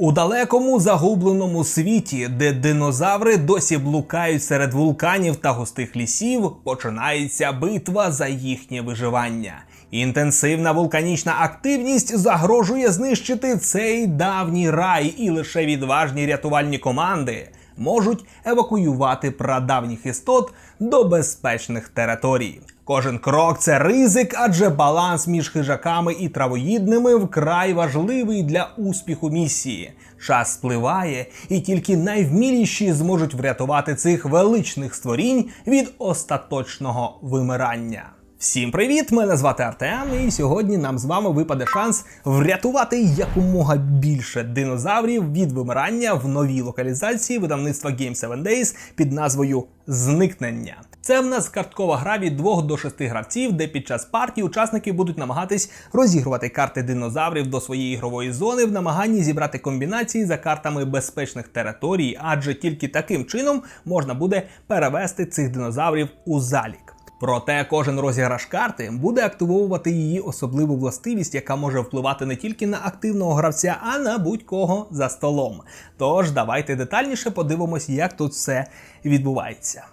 У далекому загубленому світі, де динозаври досі блукають серед вулканів та густих лісів, починається битва за їхнє виживання. Інтенсивна вулканічна активність загрожує знищити цей давній рай, і лише відважні рятувальні команди можуть евакуювати прадавніх істот до безпечних територій. Кожен крок це ризик, адже баланс між хижаками і травоїдними вкрай важливий для успіху місії. Час спливає, і тільки найвміліші зможуть врятувати цих величних створінь від остаточного вимирання. Всім привіт! Мене звати Артем, і сьогодні нам з вами випаде шанс врятувати якомога більше динозаврів від вимирання в новій локалізації видавництва Game 7 Days під назвою Зникнення. Це в нас карткова гра від 2 до 6 гравців, де під час партії учасники будуть намагатись розігрувати карти динозаврів до своєї ігрової зони в намаганні зібрати комбінації за картами безпечних територій, адже тільки таким чином можна буде перевести цих динозаврів у залік. Проте кожен розіграш карти буде активовувати її особливу властивість, яка може впливати не тільки на активного гравця, а на будь-кого за столом. Тож давайте детальніше подивимось, як тут все відбувається.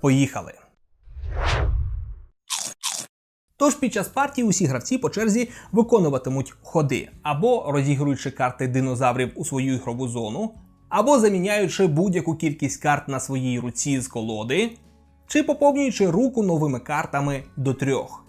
Поїхали! Тож під час партії усі гравці по черзі виконуватимуть ходи, або розігруючи карти динозаврів у свою ігрову зону, або заміняючи будь-яку кількість карт на своїй руці з колоди, чи поповнюючи руку новими картами до трьох.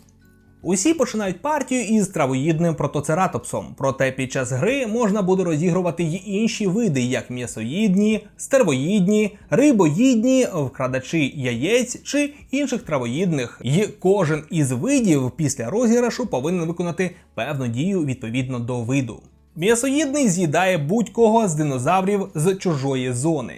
Усі починають партію із травоїдним протоцератопсом, проте під час гри можна буде розігрувати й інші види, як м'ясоїдні, стервоїдні, рибоїдні, вкрадачі яєць чи інших травоїдних. І кожен із видів після розіграшу повинен виконати певну дію відповідно до виду. М'ясоїдний з'їдає будь-кого з динозаврів з чужої зони.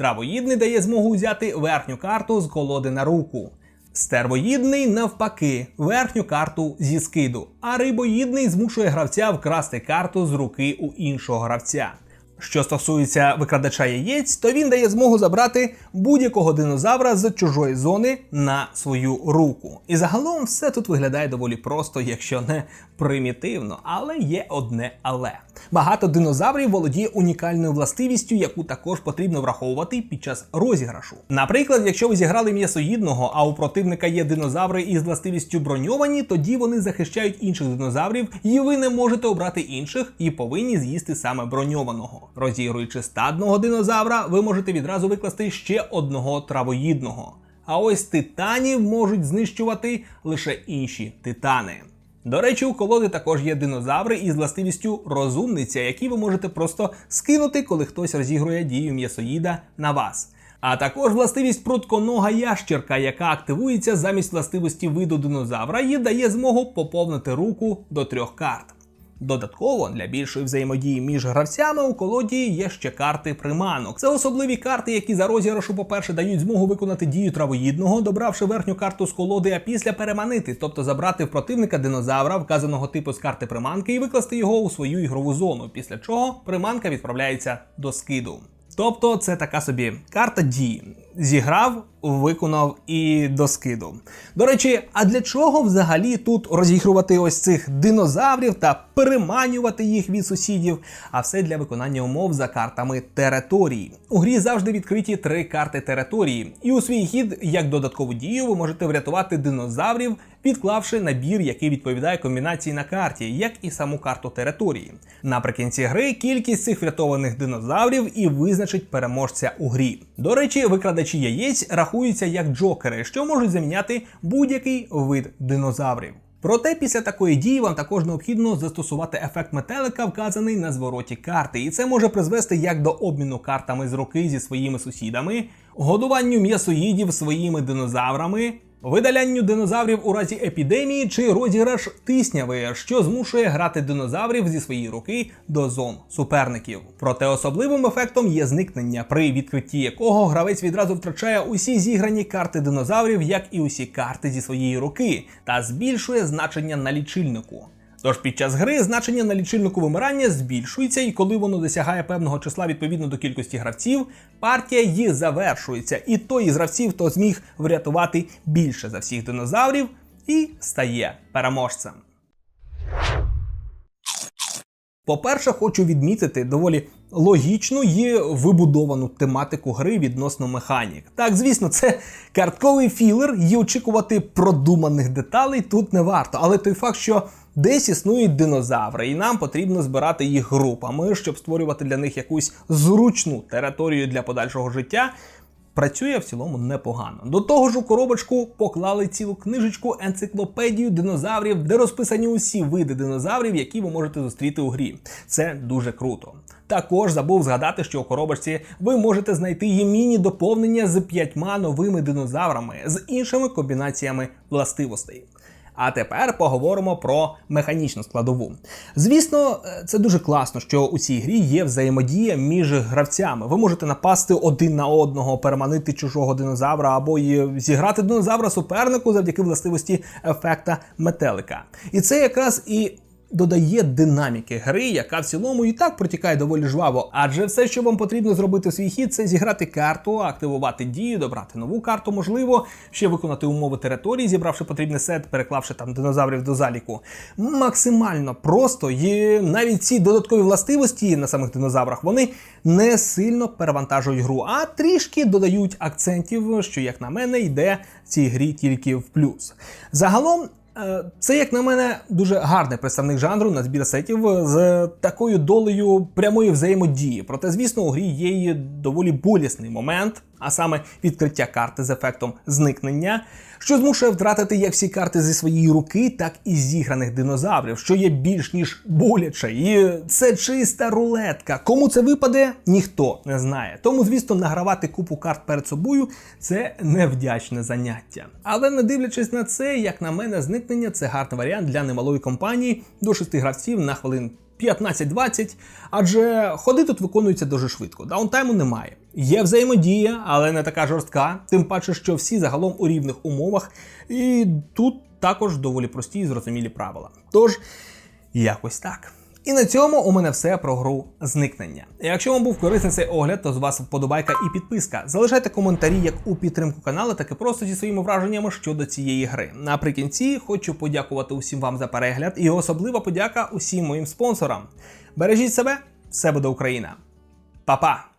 Травоїдний дає змогу взяти верхню карту з колоди на руку. Стервоїдний навпаки, верхню карту зі скиду, а рибоїдний змушує гравця вкрасти карту з руки у іншого гравця. Що стосується викрадача яєць, то він дає змогу забрати будь-якого динозавра з чужої зони на свою руку. І загалом все тут виглядає доволі просто, якщо не примітивно, але є одне але. Багато динозаврів володіє унікальною властивістю, яку також потрібно враховувати під час розіграшу. Наприклад, якщо ви зіграли м'ясоїдного, а у противника є динозаври із властивістю броньовані, тоді вони захищають інших динозаврів, і ви не можете обрати інших і повинні з'їсти саме броньованого. Розігруючи стадного динозавра, ви можете відразу викласти ще одного травоїдного. А ось титанів можуть знищувати лише інші титани. До речі, у колоди також є динозаври із властивістю розумниця, які ви можете просто скинути, коли хтось розігрує дію м'ясоїда на вас. А також властивість прутконога ящерка, яка активується замість властивості виду динозавра і дає змогу поповнити руку до трьох карт. Додатково для більшої взаємодії між гравцями у колоді є ще карти приманок. Це особливі карти, які за розіграшу, по-перше, дають змогу виконати дію травоїдного, добравши верхню карту з колоди, а після переманити, тобто забрати в противника динозавра, вказаного типу з карти приманки, і викласти його у свою ігрову зону, після чого приманка відправляється до скиду. Тобто це така собі карта дії. Зіграв, виконав і до скиду. До речі, а для чого взагалі тут розігрувати ось цих динозаврів та переманювати їх від сусідів? А все для виконання умов за картами території. У грі завжди відкриті три карти території, і у свій хід, як додаткову дію, ви можете врятувати динозаврів, відклавши набір, який відповідає комбінації на карті, як і саму карту території. Наприкінці гри кількість цих врятованих динозаврів і визначить переможця у грі. До речі, викрадачі яєць рахуються як джокери, що можуть заміняти будь-який вид динозаврів. Проте після такої дії вам також необхідно застосувати ефект метелика, вказаний на звороті карти, і це може призвести як до обміну картами з руки зі своїми сусідами, годуванню м'ясоїдів своїми динозаврами. Видалянню динозаврів у разі епідемії чи розіграш тисняви, що змушує грати динозаврів зі своєї руки до зон суперників. Проте особливим ефектом є зникнення, при відкритті якого гравець відразу втрачає усі зіграні карти динозаврів, як і усі карти зі своєї руки, та збільшує значення на лічильнику. Тож під час гри значення на лічильнику вимирання збільшується, і коли воно досягає певного числа відповідно до кількості гравців, партія її завершується, і той із гравців, хто зміг врятувати більше за всіх динозаврів, і стає переможцем. По-перше, хочу відмітити доволі логічну і вибудовану тематику гри відносно механік. Так, звісно, це картковий філер, і очікувати продуманих деталей тут не варто. Але той факт, що десь існують динозаври, і нам потрібно збирати їх групами, щоб створювати для них якусь зручну територію для подальшого життя. Працює в цілому непогано. До того ж, у коробочку поклали цілу книжечку енциклопедію динозаврів, де розписані усі види динозаврів, які ви можете зустріти у грі. Це дуже круто. Також забув згадати, що у коробочці ви можете знайти і міні-доповнення з п'ятьма новими динозаврами з іншими комбінаціями властивостей. А тепер поговоримо про механічну складову. Звісно, е, це дуже класно, що у цій грі є взаємодія між гравцями. Ви можете напасти один на одного, переманити чужого динозавра або і зіграти динозавра супернику завдяки властивості ефекта метелика. І це якраз і додає динаміки гри, яка в цілому і так протікає доволі жваво. Адже все, що вам потрібно зробити в свій хід, це зіграти карту, активувати дію, добрати нову карту, можливо, ще виконати умови території, зібравши потрібний сет, переклавши там динозаврів до заліку. Максимально просто і навіть ці додаткові властивості на самих динозаврах вони не сильно перевантажують гру, а трішки додають акцентів, що, як на мене, йде цій грі тільки в плюс. Загалом. Е, Це, як на мене, дуже гарний представник жанру на збір сетів з такою долею прямої взаємодії. Проте, звісно, у грі є доволі болісний момент, а саме відкриття карти з ефектом зникнення, що змушує втратити як всі карти зі своєї руки, так і зіграних динозаврів, що є більш ніж боляче. І це чиста рулетка. Кому це випаде, ніхто не знає. Тому, звісно, награвати купу карт перед собою це невдячне заняття. Але не дивлячись на це, як на мене, зникнення це гарний варіант для немалої компанії до 6 гравців на хвилин 15-20, адже ходи тут виконуються дуже швидко. Даунтайму немає. Є взаємодія, але не така жорстка, тим паче, що всі загалом у рівних умовах, і тут також доволі прості і зрозумілі правила. Тож, якось так. І на цьому у мене все про гру зникнення. Якщо вам був корисний цей огляд, то з вас вподобайка і підписка. Залишайте коментарі як у підтримку каналу, так і просто зі своїми враженнями щодо цієї гри. Наприкінці хочу подякувати усім вам за перегляд і особлива подяка усім моїм спонсорам. Бережіть себе, все буде Україна. Па-па!